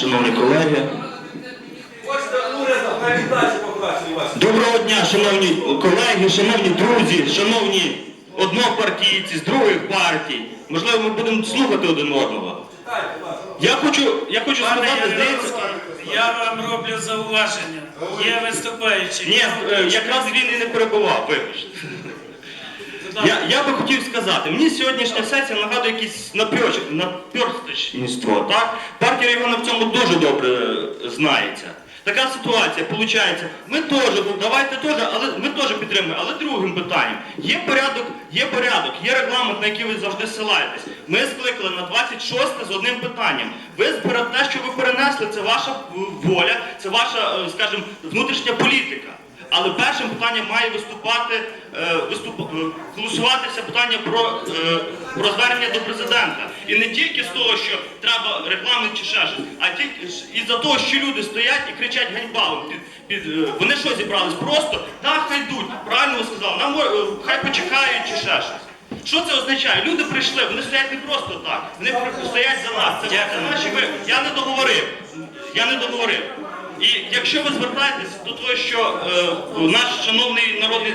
шановні колеги. Доброго дня, шановні колеги, шановні друзі, шановні однопартійці з других партій. Можливо, ми будемо слухати один одного. Я хочу, я хочу Пане сказати, здається. Я вам роблю зауваження. Є виступаючий. Ні, е, якраз він і не перебував, вибачте. Я, я би хотів сказати, мені сьогоднішня сесія нагадує якесь напьоч- так? Партія Регіона в цьому дуже добре е, знається. Така ситуація, виходить, ми теж, ну, давайте теж, але ми теж підтримуємо, але другим питанням. Є порядок, є порядок, є регламент, на який ви завжди ссилаєтесь. Ми скликали на 26 з одним питанням. Ви зберете те, що ви перенесли, це ваша воля, це ваша, е, скажімо, внутрішня політика. Але першим питанням має виступати, е, виступ, е, голосуватися питання про, е, про звернення до президента. І не тільки з того, що треба регламент чи ще щось, а тільки ж із-за того, що люди стоять і кричать ганьба. Під, під, вони що зібрались? Просто так хай йдуть, правильно ви сказали, нам хай почекають чи ще щось. Що це означає? Люди прийшли, вони стоять не просто так, вони стоять за нас. Це, це наші ви. Я не договорив. Я не договорив. І якщо ви звертаєтесь до того, що е, наш шановний народний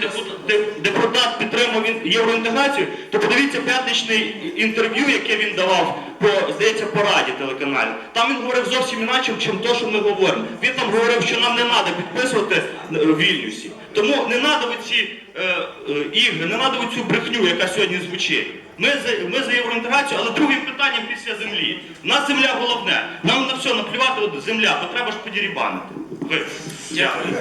депутат, підтримав євроінтеграцію, то подивіться п'ятничне інтерв'ю, яке він давав по, здається, по раді телеканалі. Там він говорив зовсім іначе, чим то, що ми говоримо. Він там говорив, що нам не треба підписувати е, Вільнюсі. Тому не треба ці е, е, ігри, не треба цю брехню, яка сьогодні звучить. Ми за, ми за євроінтеграцію, але другим питанням після землі. У нас земля головне. Нам на все наплювати, от земля, бо треба ж подірібанити. Дякую.